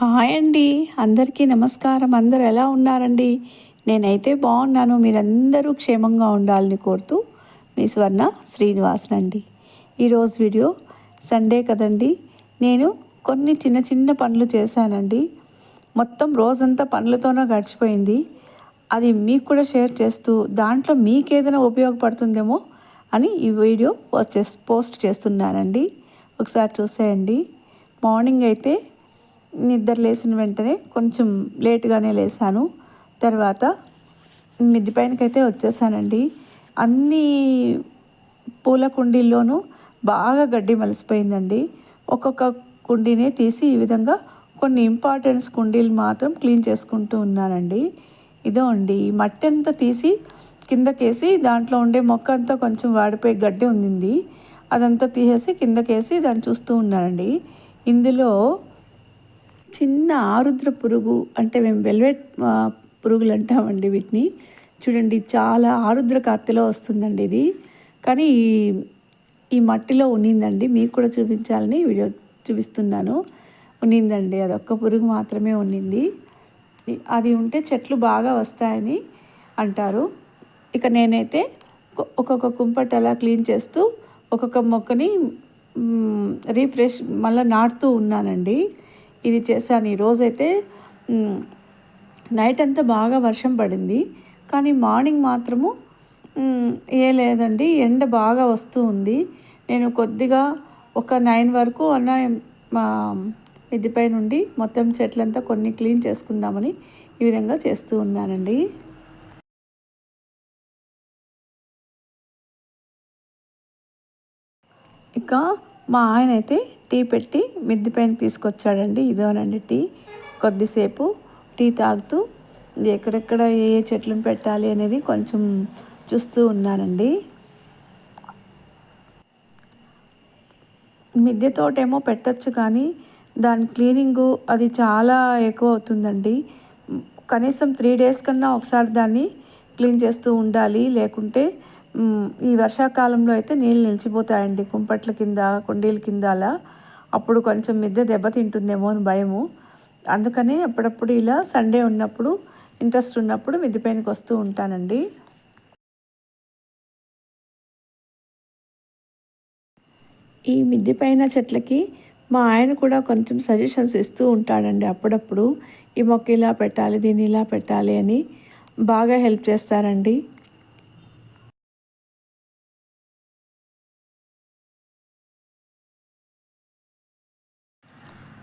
Hi అండి. అందరికీ నమస్కారం. అందరు ఎలా ఉన్నారండి? నేనైతే బాగున్నాను. మీరందరూ క్షేమంగా ఉండాలని కోరుతూ మీ స్వర్ణ శ్రీనివాసన్ అండి. ఈరోజు వీడియో సండే కదండి. నేను కొన్ని చిన్న చిన్న పనులు చేశానండి. మొత్తం రోజంతా పనులతోనే గడిచిపోయింది. అది మీకు కూడా షేర్ చేస్తూ దాంట్లో మీకేదైనా ఉపయోగపడుతుందేమో అని ఈ వీడియో పోస్ట్ పోస్ట్ చేస్తున్నానండి. ఒకసారి చూసేయండి. మార్నింగ్ అయితే నిద్ర లేచిన వెంటనే కొంచెం లేట్గానే లేసాను. తర్వాత మిద్ది పైనకైతే వచ్చేసానండి. అన్ని పూల కుండీల్లోనూ బాగా గడ్డి మలిసిపోయిందండి. ఒక్కొక్క కుండీనే తీసి ఈ విధంగా కొన్ని ఇంపార్టెన్స్ కుండీలు మాత్రం క్లీన్ చేసుకుంటూ ఉన్నానండి. ఇదో అండి ఈ మట్టి అంతా తీసి కిందకేసి దాంట్లో ఉండే మొక్క అంతా కొంచెం వాడిపోయి గడ్డి ఉంది అదంతా తీసేసి కిందకేసి దాన్ని చూస్తూ ఉన్నానండి. ఇందులో చిన్న ఆరుద్ర పురుగు అంటే మేము వెల్వెట్ పురుగులు అంటామండి వీటిని. చూడండి చాలా ఆరుద్ర కార్తెలో వస్తుందండి ఇది. కానీ ఈ ఈ మట్టిలో ఉన్నిందండి. మీకు కూడా చూపించాలని వీడియో చూపిస్తున్నాను. ఉన్నిందండి. అదొక్క పురుగు మాత్రమే ఉన్నింది. అది ఉంటే చెట్లు బాగా వస్తాయని అంటారు. ఇక నేనైతే ఒక్కొక్క కుంపటి అలా క్లీన్ చేస్తూ ఒక్కొక్క మొక్కని రీఫ్రెష్ మళ్ళీ నాటుతూ ఉన్నానండి. ఇది చేశాను. ఈరోజైతే నైట్ అంతా బాగా వర్షం పడింది. కానీ మార్నింగ్ మాత్రము ఏ లేదండి ఎండ బాగా వస్తూ ఉంది. నేను కొద్దిగా ఒక నైన్ వరకు అన్న మా మిద్దిపై నుండి మొత్తం చెట్లంతా కొన్ని క్లీన్ చేసుకుందామని ఈ విధంగా చేస్తూ ఉన్నానండి. ఇక మా ఆయన అయితే టీ పెట్టి మిద్ది పైన తీసుకొచ్చాడండి. ఇదోనండి టీ. కొద్దిసేపు టీ తాగుతూ ఎక్కడెక్కడ ఏ ఏ చెట్లను పెట్టాలి అనేది కొంచెం చూస్తూ ఉన్నానండి. మిద్దె తోటేమో పెట్టచ్చు కానీ దాని క్లీనింగు అది చాలా ఎక్కువ అవుతుందండి. కనీసం త్రీ డేస్ కన్నా ఒకసారి దాన్ని క్లీన్ చేస్తూ ఉండాలి. లేకుంటే ఈ వర్షాకాలంలో అయితే నీళ్ళు నిలిచిపోతాయండి. కుంపట్ల కింద కుండీల కింద అలా. అప్పుడు కొంచెం మిద్దె దెబ్బతింటుందేమో అని భయము. అందుకనే అప్పుడప్పుడు ఇలా సండే ఉన్నప్పుడు ఇంట్రెస్ట్ ఉన్నప్పుడు మిద్దె పైనకి వస్తూ ఉంటానండి. ఈ మిద్దె పైన చెట్లకి మా ఆయన కూడా కొంచెం సజెషన్స్ ఇస్తూ ఉంటాడండి అప్పుడప్పుడు. ఈ మొక్క ఇలా పెట్టాలి దీన్ని ఇలా పెట్టాలి అని బాగా హెల్ప్ చేస్తారండి.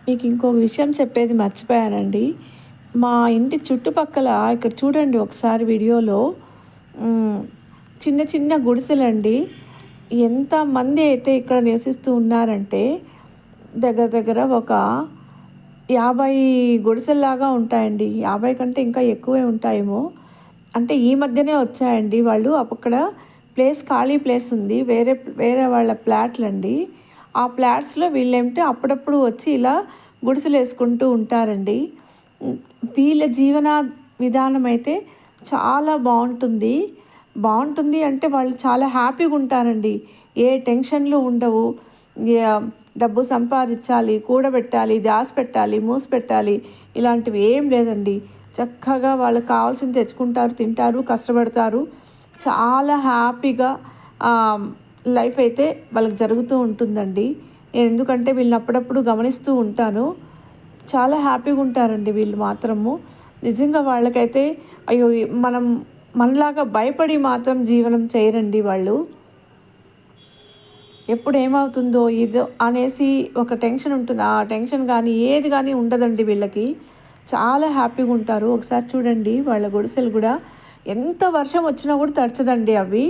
మీకు ఇంకొక విషయం చెప్పేది మర్చిపోయానండి. మా ఇంటి చుట్టుపక్కల ఇక్కడ చూడండి ఒకసారి వీడియోలో చిన్న చిన్న గుడిసెలండి. ఎంతమంది అయితే ఇక్కడ నివసిస్తూ ఉన్నారంటే దగ్గర దగ్గర ఒక యాభై గుడిసెల్లాగా ఉంటాయండి. యాభై కంటే ఇంకా ఎక్కువే ఉంటాయేమో. అంటే ఈ మధ్యనే వచ్చాయండి వాళ్ళు. అక్కడ ప్లేస్ ఖాళీ ప్లేస్ ఉంది. వేరే వేరే వాళ్ళ ప్లాట్లు అండి ఆ ప్లాట్స్లో వీళ్ళేమిటి అప్పుడప్పుడు వచ్చి ఇలా గుడిసెలు వేసుకుంటూ ఉంటారండి. వీళ్ళ జీవన విధానం అయితే చాలా బాగుంటుంది. బాగుంటుంది అంటే వాళ్ళు చాలా హ్యాపీగా ఉంటారండి. ఏ టెన్షన్లు ఉండవు. డబ్బు సంపాదించాలి కూడబెట్టాలి దాసి పెట్టాలి మూసి పెట్టాలి ఇలాంటివి ఏం లేదండి. చక్కగా వాళ్ళకి కావాల్సింది తెచ్చుకుంటారు తింటారు కష్టపడతారు. చాలా హ్యాపీగా లైఫ్ అయితే వాళ్ళకి జరుగుతూ ఉంటుందండి. నేను ఎందుకంటే వీళ్ళని అప్పుడప్పుడు గమనిస్తూ ఉంటాను. చాలా హ్యాపీగా ఉంటారండి వీళ్ళు మాత్రము. నిజంగా వాళ్ళకైతే అయ్యో మనం మనలాగా భయపడి మాత్రం జీవనం చేయరండి వాళ్ళు. ఎప్పుడు ఏమవుతుందో ఇదో అనేసి ఒక టెన్షన్ ఉంటుంది. ఆ టెన్షన్ కానీ ఏది కానీ ఉండదండి వీళ్ళకి. చాలా హ్యాపీగా ఉంటారు. ఒకసారి చూడండి వాళ్ళ గుడిసెలు కూడా ఎంత వర్షం వచ్చినా కూడా తడచదండి అవి.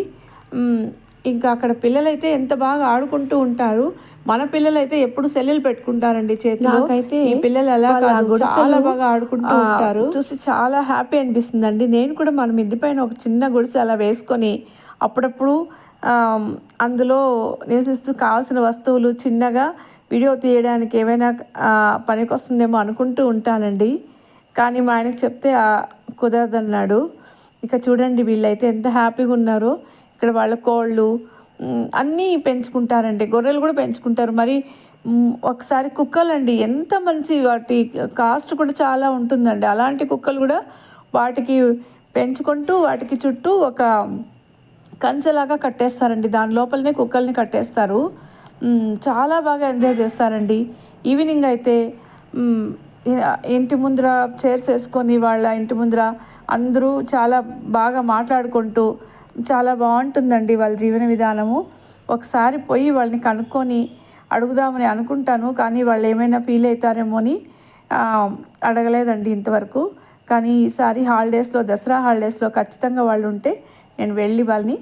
ఇంకా అక్కడ పిల్లలైతే ఎంత బాగా ఆడుకుంటూ ఉంటారు. మన పిల్లలైతే ఎప్పుడు సెల్లులు పెట్టుకుంటారండి చేతిలో. ఈ పిల్లలు అలా కాదు చాలా బాగా ఆడుకుంటూ ఉంటారు. చూసి చాలా హ్యాపీ అనిపిస్తుందండి. నేను కూడా మన మిద్ది పైన ఒక చిన్న గుడిసె అలా వేసుకొని అప్పుడప్పుడు అందులో నివసిస్తూ కావాల్సిన వస్తువులు చిన్నగా వీడియో తీయడానికి ఏమైనా పనికొస్తుందేమో అనుకుంటూ ఉంటానండి. కానీ మా ఆయనకి చెప్తే కుదరదన్నాడు. ఇక చూడండి వీళ్ళైతే ఎంత హ్యాపీగా ఉన్నారో. ఇక్కడ వాళ్ళ కోళ్ళు అన్నీ పెంచుకుంటారండి. గొర్రెలు కూడా పెంచుకుంటారు. మరి ఒకసారి కుక్కలండి ఎంత మంచి వాటి కాస్ట్ కూడా చాలా ఉంటుందండి. అలాంటి కుక్కలు కూడా వాటికి పెంచుకుంటూ వాటికి చుట్టూ ఒక కంచెలాగా కట్టేస్తారండి. దాని లోపలనే కుక్కల్ని కట్టేస్తారు. చాలా బాగా ఎంజాయ్ చేస్తారండి. ఈవినింగ్ అయితే ఇంటి ముందర చైర్స్ వేసుకొని వాళ్ళ ఇంటి ముందర అందరూ చాలా బాగా మాట్లాడుకుంటూ చాలా బాగుంటుందండి వాళ్ళ జీవన విధానము. ఒకసారి పోయి వాళ్ళని కనుక్కొని అడుగుదామని అనుకుంటాను కానీ వాళ్ళు ఏమైనా ఫీల్ అవుతారేమో అని అడగలేదండి ఇంతవరకు. కానీ ఈసారి హాలిడేస్లో దసరా హాలిడేస్లో ఖచ్చితంగా వాళ్ళు ఉంటే నేను వెళ్ళి వాళ్ళని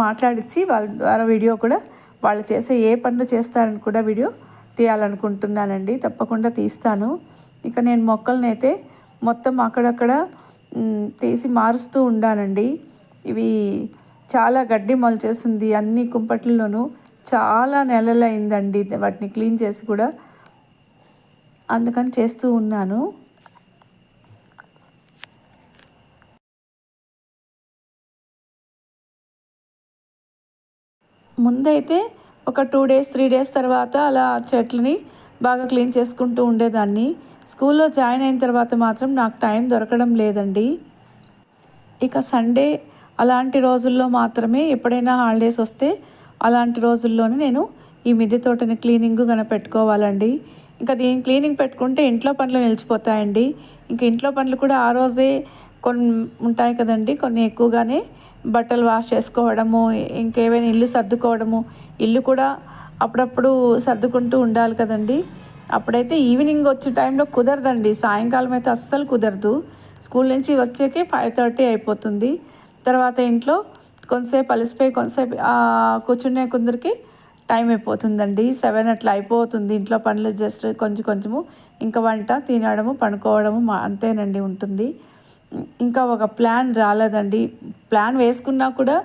మాట్లాడిచ్చి మాట్లాడించి వాళ్ళ ద్వారా వీడియో కూడా వాళ్ళు చేసే ఏ పనులు చేస్తారని కూడా వీడియో తీయాలనుకుంటున్నానండి. తప్పకుండా తీస్తాను. ఇక నేను మొక్కలనైతే అయితే మొత్తం అక్కడక్కడ తీసి మారుస్తూ ఉండానండి. ఇవి చాలా గడ్డి మొలచేసింది అన్ని కుంపట్లలోనూ చాలా నెలలైందండి వాటిని క్లీన్ చేసి కూడా. అందుకని చేస్తూ ఉన్నాను. ముందైతే ఒక టూ డేస్ త్రీ డేస్ తర్వాత అలా చెట్లని బాగా క్లీన్ చేసుకుంటూ ఉండేదాన్ని. స్కూల్లో జాయిన్ అయిన తర్వాత మాత్రం నాకు టైం దొరకడం లేదండి. ఇక సండే అలాంటి రోజుల్లో మాత్రమే ఎప్పుడైనా హాలిడేస్ వస్తే అలాంటి రోజుల్లోనే నేను ఈ మిద్దె తోటని క్లీనింగ్ కనుక పెట్టుకోవాలండి ఇంకా దీని క్లీనింగ్ పెట్టుకుంటే ఇంట్లో పనులు నిలిచిపోతాయండి. ఇంకా ఇంట్లో పనులు కూడా ఆ రోజే కొన్ని ఉంటాయి కదండి. కొన్ని ఎక్కువగానే బట్టలు వాష్ చేసుకోవడము ఇంకేమైనా ఇల్లు సర్దుకోవడము ఇల్లు కూడా అప్పుడప్పుడు సర్దుకుంటూ ఉండాలి కదండి. అప్పుడైతే ఈవినింగ్ వచ్చే టైంలో కుదరదండి. సాయంకాలం అయితే అస్సలు కుదరదు. స్కూల్ నుంచి వచ్చేకే ఫైవ్ థర్టీ అయిపోతుంది. తర్వాత ఇంట్లో కొంతసేపు అలసిపోయి కొంతసేపు కూర్చునే కొందరికి టైం అయిపోతుందండి. సెవెన్ అట్లా అయిపోతుంది. ఇంట్లో పనులు జస్ట్ కొంచెం కొంచెము ఇంకా వంట తినడము పడుకోవడము మా అంతేనండి ఉంటుంది. ఇంకా ఒక ప్లాన్ రాలేదండి. ప్లాన్ వేసుకున్నా కూడా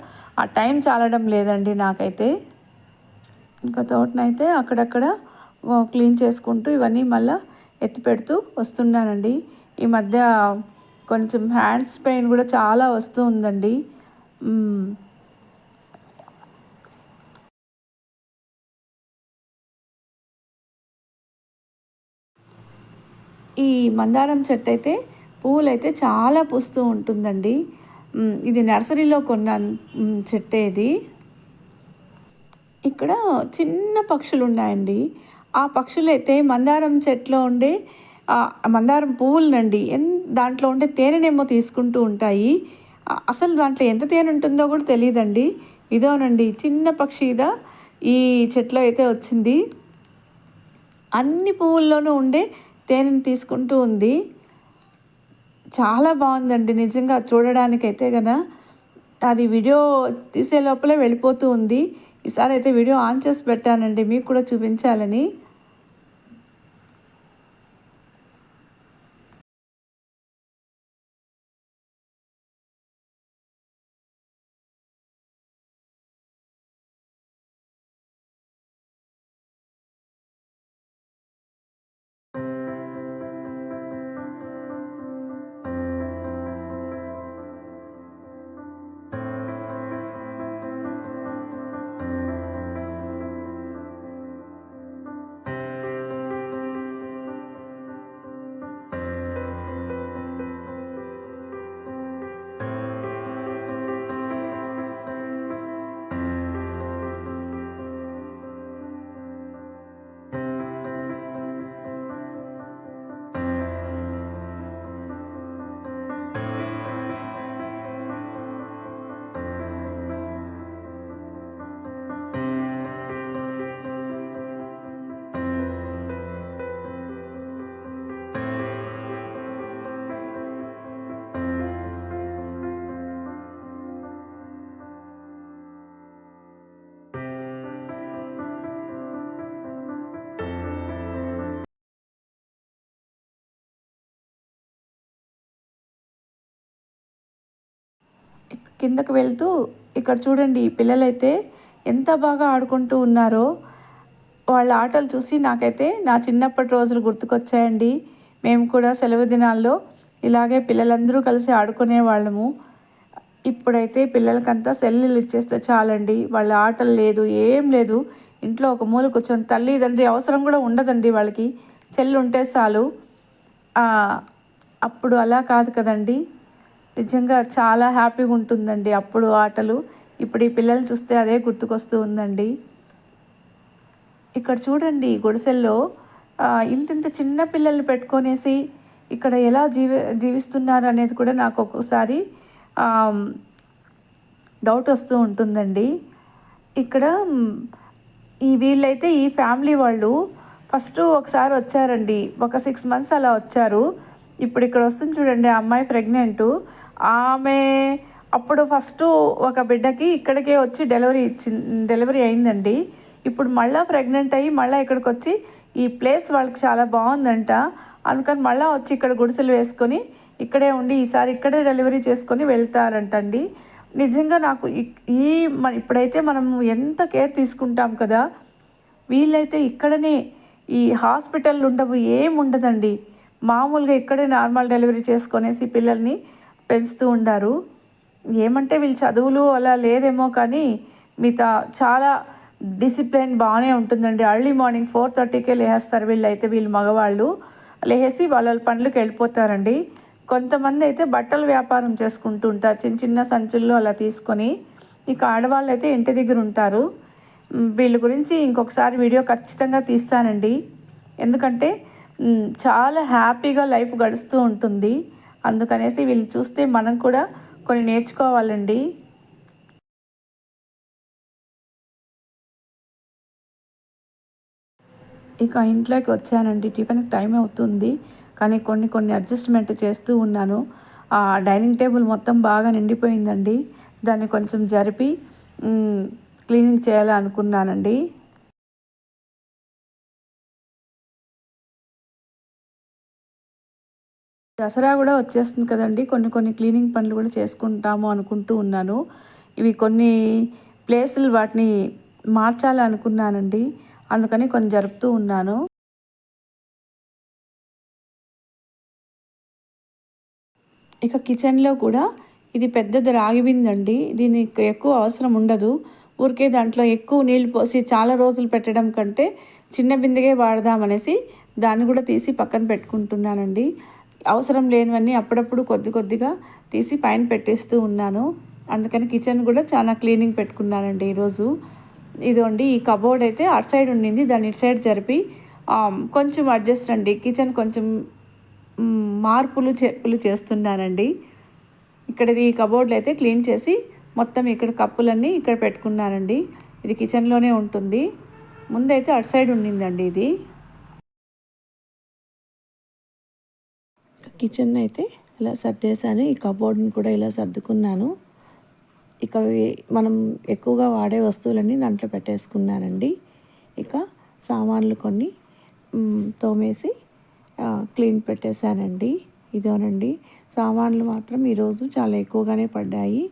ఆ టైం చాలడం లేదండి నాకైతే. ఇంకా తోటనైతే అక్కడక్కడ క్లీన్ చేసుకుంటూ ఇవన్నీ మళ్ళీ ఎత్తి పెడుతూ వస్తున్నానండి. ఈ మధ్య కొంచెం హ్యాండ్స్ పెయిన్ కూడా చాలా వస్తూ ఉందండి. ఈ మందారం చెట్టు అయితే పూలైతే చాలా పూస్తూ ఉంటుందండి. ఇది నర్సరీలో కొన్న చెట్టేది చెట్టే ఇది. ఇక్కడ చిన్న పక్షులు ఉన్నాయండి ఆ పక్షులు అయితే మందారం చెట్లో ఉండే మందారం పువ్వులనండి. ఎంత దాంట్లో ఉండే తేనెనేమో తీసుకుంటూ ఉంటాయి. అసలు దాంట్లో ఎంత తేనె ఉంటుందో కూడా తెలియదండి. ఇదోనండి చిన్న పక్షి ఇదా ఈ చెట్లో అయితే వచ్చింది. అన్ని పువ్వుల్లోనూ ఉండే తేనెను తీసుకుంటూ ఉంది. చాలా బాగుందండి నిజంగా చూడడానికైతే కదా అది వీడియో తీసే లోపలే వెళ్ళిపోతూ ఉంది. ఈసారి అయితే వీడియో ఆన్ చేసి పెట్టానండి మీకు కూడా చూపించాలని. కిందకు వెళ్తూ ఇక్కడ చూడండి పిల్లలైతే ఎంత బాగా ఆడుకుంటూ ఉన్నారో. వాళ్ళ ఆటలు చూసి నాకైతే నా చిన్నప్పటి రోజులు గుర్తుకొచ్చాయండి. మేము కూడా సెలవు దినాల్లో ఇలాగే పిల్లలందరూ కలిసి ఆడుకునే వాళ్ళము. ఇప్పుడైతే పిల్లలకంతా సెల్లులు ఇచ్చేస్తే చాలండి. వాళ్ళ ఆటలు లేదు ఏం లేదు. ఇంట్లో ఒక మూల కూర్చొని తల్లి తండ్రి అవసరం కూడా ఉండదండి వాళ్ళకి. సెల్ ఉంటే చాలు అప్పుడు అలా కాదు కదండి. నిజంగా చాలా హ్యాపీగా ఉంటుందండి అప్పుడు ఆటలు. ఇప్పుడు ఈ పిల్లల్ని చూస్తే అదే గుర్తుకొస్తూ ఉందండి. ఇక్కడ చూడండి గుడిసెల్లో ఇంత ఇంత చిన్న పిల్లల్ని పెట్టుకొనేసి ఇక్కడ ఎలా జీవి జీవిస్తున్నారు అనేది కూడా నాకు ఒక్కొక్కసారి డౌట్ వస్తూ ఉంటుందండి. ఇక్కడ ఈ వీళ్ళైతే ఈ ఫ్యామిలీ వాళ్ళు ఫస్ట్ ఒకసారి వచ్చారండి. ఒక సిక్స్ మంత్స్ అలా వచ్చారు. ఇప్పుడు ఇక్కడ వస్తుంది చూడండి ఆ అమ్మాయి ప్రెగ్నెంట్ ఆమె అప్పుడు ఫస్ట్ ఒక బిడ్డకి ఇక్కడికే వచ్చి డెలివరీ ఇచ్చి డెలివరీ అయిందండి. ఇప్పుడు మళ్ళీ ప్రెగ్నెంట్ అయ్యి మళ్ళీ ఇక్కడికి వచ్చి ఈ ప్లేస్ వాళ్ళకి చాలా బాగుందంట. అందుకని మళ్ళీ వచ్చి ఇక్కడ గుడిసెలు వేసుకొని ఇక్కడే ఉండి ఈసారి ఇక్కడే డెలివరీ చేసుకొని వెళ్తారంటండి. నిజంగా నాకు ఈ- ఈ మన ఇప్పుడైతే మనం ఎంత కేర్ తీసుకుంటాం కదా వీళ్ళైతే ఇక్కడనే ఈ హాస్పిటల్ ఉండవు ఏముండదండి ఉండదండి. మామూలుగా ఇక్కడే నార్మల్ డెలివరీ చేసుకొనేసి పిల్లల్ని పెంచుతూ ఉండారు. ఏమంటే వీళ్ళు చదువులు అలా లేదేమో కానీ మిగతా చాలా డిసిప్లిన్ బాగానే ఉంటుందండి. అర్లీ మార్నింగ్ ఫోర్ థర్టీకే లేస్తారు వీళ్ళు అయితే వీళ్ళు మగవాళ్ళు. లేసి వాళ్ళ పనులకు వెళ్ళిపోతారండి. కొంతమంది అయితే బట్టల వ్యాపారం చేసుకుంటూ ఉంటారు. చిన్న చిన్న సంచుల్లో అలా తీసుకొని ఇక ఆడవాళ్ళు అయితే ఇంటి దగ్గర ఉంటారు. వీళ్ళ గురించి ఇంకొకసారి వీడియో ఖచ్చితంగా తీస్తానండి. ఎందుకంటే చాలా హ్యాపీగా లైఫ్ గడుస్తూ ఉంటుంది. అందుకనేసి వీళ్ళని చూస్తే మనం కూడా కొన్ని నేర్చుకోవాలండి. ఇక ఇంట్లోకి వచ్చానండి. టిఫిన్కి టైం అవుతుంది. కానీ కొన్ని కొన్ని అడ్జస్ట్మెంట్ చేస్తూ ఉన్నాను. ఆ డైనింగ్ టేబుల్ మొత్తం బాగా నిండిపోయిందండి. దాన్ని కొంచెం జరిపి క్లీనింగ్ చేయాలనుకున్నానండి. దసరా కూడా వచ్చేస్తుంది కదండి. కొన్ని కొన్ని క్లీనింగ్ పనులు కూడా చేసుకుంటాము అనుకుంటూ ఉన్నాను. ఇవి కొన్ని ప్లేసులు వాటిని మార్చాలి అనుకున్నానండి అందుకని కొన్ని జరుపుతూ ఉన్నాను. ఇక కిచెన్లో కూడా ఇది పెద్దది రాగి బిందండి. దీనికి ఎక్కువ అవసరం ఉండదు. ఊరికే దాంట్లో ఎక్కువ నీళ్ళు పోసి చాలా రోజులు పెట్టడం కంటే చిన్న బిందెగే వాడదామనేసి దాన్ని కూడా తీసి పక్కన పెట్టుకుంటున్నానండి. అవసరం లేనివన్నీ అప్పుడప్పుడు కొద్ది కొద్దిగా తీసి పైన పెట్టేస్తూ ఉన్నాను. అందుకని కిచెన్ కూడా చాలా క్లీనింగ్ పెట్టుకున్నానండి ఈరోజు. ఇదిగోండి ఈ కబోర్డ్ అయితే అటు సైడ్ ఉండింది దాన్ని ఇటు సైడ్ జరిపి కొంచెం అడ్జస్ట్ అండి కిచెన్ కొంచెం మార్పులు చేర్పులు చేస్తున్నానండి. ఇక్కడ ఈ కబోర్డ్లు అయితే క్లీన్ చేసి మొత్తం ఇక్కడ కప్పులన్నీ ఇక్కడ పెట్టుకున్నానండి. ఇది కిచెన్లోనే ఉంటుంది. ముందైతే అటు సైడ్ ఉండిందండి ఇది. కిచెన్ అయితే ఇలా సర్దేశాను. ఈ కబోర్డ్ని కూడా ఇలా సర్దుకున్నాను. ఇక మనం ఎక్కువగా వాడే వస్తువులన్నీ దాంట్లో పెట్టేసుకున్నానండి. ఇక సామాన్లు కొన్ని తోమేసి క్లీన్ పెట్టేశానండి. ఇదోనండి. సామాన్లు మాత్రం ఈరోజు చాలా ఎక్కువగానే పడ్డాయి.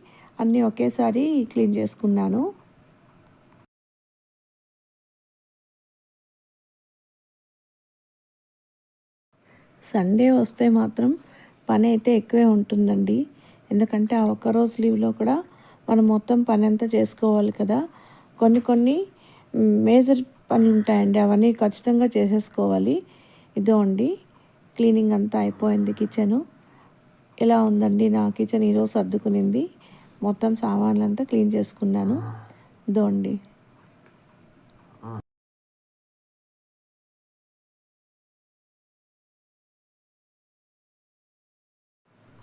అన్నీ ఒకేసారి క్లీన్ చేసుకున్నాను. సండే వస్తే మాత్రం పని అయితే ఎక్కువే ఉంటుందండి. ఎందుకంటే ఆ ఒక్క రోజు లీవ్లో కూడా మనం మొత్తం పని అంతా చేసుకోవాలి కదా. కొన్ని కొన్ని మేజర్ పనులు ఉంటాయండి. అవన్నీ ఖచ్చితంగా చేసేసుకోవాలి. ఇదో అండి క్లీనింగ్ అంతా అయిపోయింది కిచెను. ఇలా ఉందండి? నా కిచెన్ ఈరోజు సర్దుకునింది. మొత్తం సామాన్లంతా క్లీన్ చేసుకున్నాను. ఇదో అండి.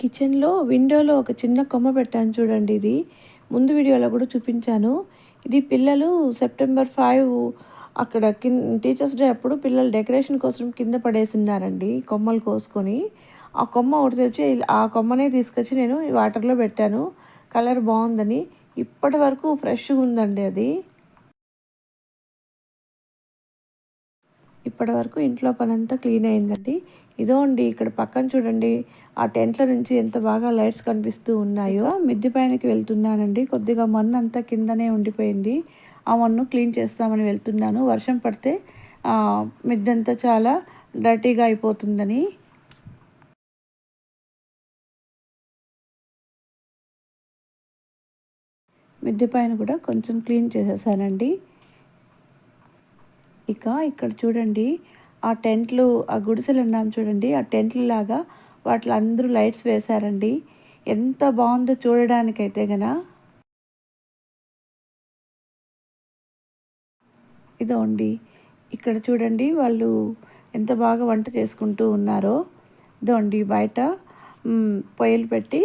కిచెన్లో విండోలో ఒక చిన్న కొమ్మ పెట్టాను చూడండి ఇది. ముందు వీడియోలో కూడా చూపించాను. ఇది పిల్లలు సెప్టెంబర్ ఫైవ్ అక్కడ కిన్ టీచర్స్ డే అప్పుడు పిల్లలు డెకరేషన్ కోసం కింద పడేసిన్నారండి కొమ్మలు కోసుకొని. ఆ కొమ్మ ఒకటి తెచ్చి ఆ కొమ్మనే తీసుకొచ్చి నేను ఈ వాటర్లో పెట్టాను. కలర్ బాగుందని. ఇప్పటి వరకు ఫ్రెష్గా ఉందండి అది. ఇప్పటి వరకు ఇంట్లో పనంతా క్లీన్ అయిందండి. ఇదో అండి ఇక్కడ పక్కన చూడండి. ఆ టెంట్ల నుంచి ఎంత బాగా లైట్స్ కనిపిస్తూ ఉన్నాయో. మిద్దె పైనకి వెళ్తున్నానండి. కొద్దిగా మన్ను అంతా కిందనే ఉండిపోయింది. ఆ మన్ను క్లీన్ చేస్తామని వెళ్తున్నాను. వర్షం పడితే ఆ, మిద్దంతా చాలా డర్టీగా అయిపోతుందని. మిద్దె పైన కూడా కొంచెం క్లీన్ చేసేసానండి. ఇక ఇక్కడ చూడండి ఆ టెంట్లు ఆ గుడిసెలు ఉన్నాం చూడండి ఆ టెంట్లు లాగా వాటిలో అందరూ లైట్స్ వేశారండి. ఎంత బాగుందో చూడడానికైతే గన. ఇదోండి ఇక్కడ చూడండి వాళ్ళు ఎంత బాగా వంట చేసుకుంటూ ఉన్నారో. ఇదోండి బయట పొయ్యిలు పెట్టి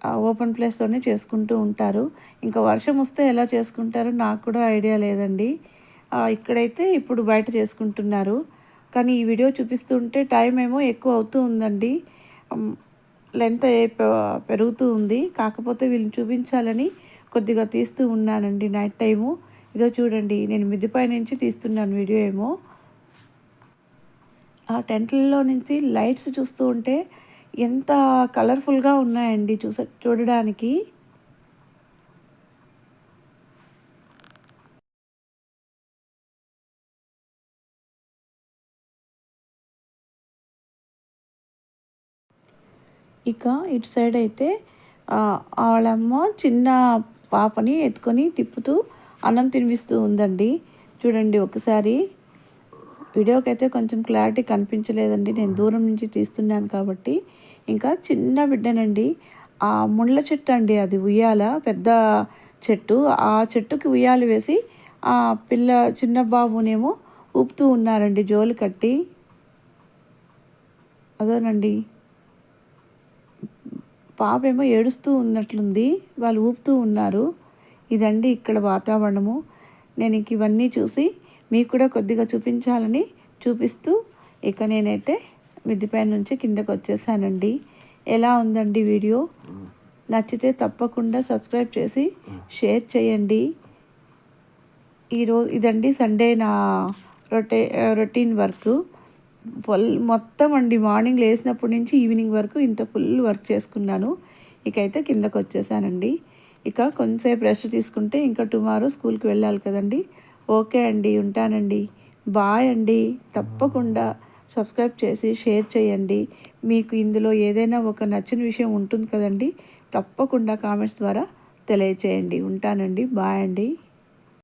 ఆ ఓపెన్ ప్లేస్లోనే చేసుకుంటూ ఉంటారు. ఇంకా వర్షం వస్తే ఎలా చేసుకుంటారో నాకు కూడా ఐడియా లేదండి. ఇక్కడైతే ఇప్పుడు బయట చేసుకుంటున్నారు. కానీ ఈ వీడియో చూపిస్తుంటే టైం ఏమో ఎక్కువ అవుతూ ఉందండి. లెంత్ పెరుగుతూ ఉంది. కాకపోతే వీళ్ళని చూపించాలని కొద్దిగా తీస్తూ ఉన్నానండి నైట్ టైము ఇదో చూడండి నేను మిద్దిపై నుంచి తీస్తున్నాను వీడియో ఏమో. ఆ టెంట్లలో నుంచి లైట్స్ చూస్తూ ఉంటే ఎంత కలర్ఫుల్గా ఉన్నాయండి చూస చూడడానికి. ఇక ఇటు సైడ్ అయితే వాళ్ళమ్మ చిన్న పాపని ఎత్తుకొని తిప్పుతూ అన్నం తినిపిస్తూ ఉందండి. చూడండి ఒకసారి. వీడియోకి అయితే కొంచెం క్లారిటీ కనిపించలేదండి. నేను దూరం నుంచి తీస్తున్నాను కాబట్టి. ఇంకా చిన్న బిడ్డనండి. ఆ ముళ్ళ చెట్టు అండి అది ఉయ్యాల పెద్ద చెట్టు. ఆ చెట్టుకి ఉయ్యాలు వేసి ఆ పిల్ల చిన్న బాబునేమో ఊపుతూ ఉన్నారండి జోలు కట్టి. అదోనండి. పాపేమో ఏడుస్తూ ఉన్నట్లుంది. వాళ్ళు ఊపుతూ ఉన్నారు. ఇదండి ఇక్కడ వాతావరణము. నేను ఇంక ఇవన్నీ చూసి మీకు కూడా కొద్దిగా చూపించాలని చూపిస్తూ ఇక నేనైతే మిద్దిపై నుంచి కిందకు వచ్చేసానండి. ఎలా ఉందండి వీడియో? నచ్చితే తప్పకుండా సబ్స్క్రైబ్ చేసి షేర్ చేయండి. ఈరోజు ఇదండి సండే నా రొటే రొటీన్ వర్క్. ఫుల్ మొత్తం అండి. మార్నింగ్ లేచినప్పటి నుంచి ఈవినింగ్ వరకు ఇంత ఫుల్ వర్క్ చేసుకున్నాను. ఇకైతే కిందకు వచ్చేసానండి. ఇక కొంచెంసేపు రెస్ట్ తీసుకుంటే ఇంకా టుమారో స్కూల్కి వెళ్ళాలి కదండి. ఓకే అండి ఉంటానండి. బాయ్ అండి. తప్పకుండా సబ్స్క్రైబ్ చేసి షేర్ చేయండి. మీకు ఇందులో ఏదైనా ఒక నచ్చిన విషయం ఉంటుంది కదండి తప్పకుండా కామెంట్స్ ద్వారా తెలియచేయండి. ఉంటానండి. బాయ్ అండి.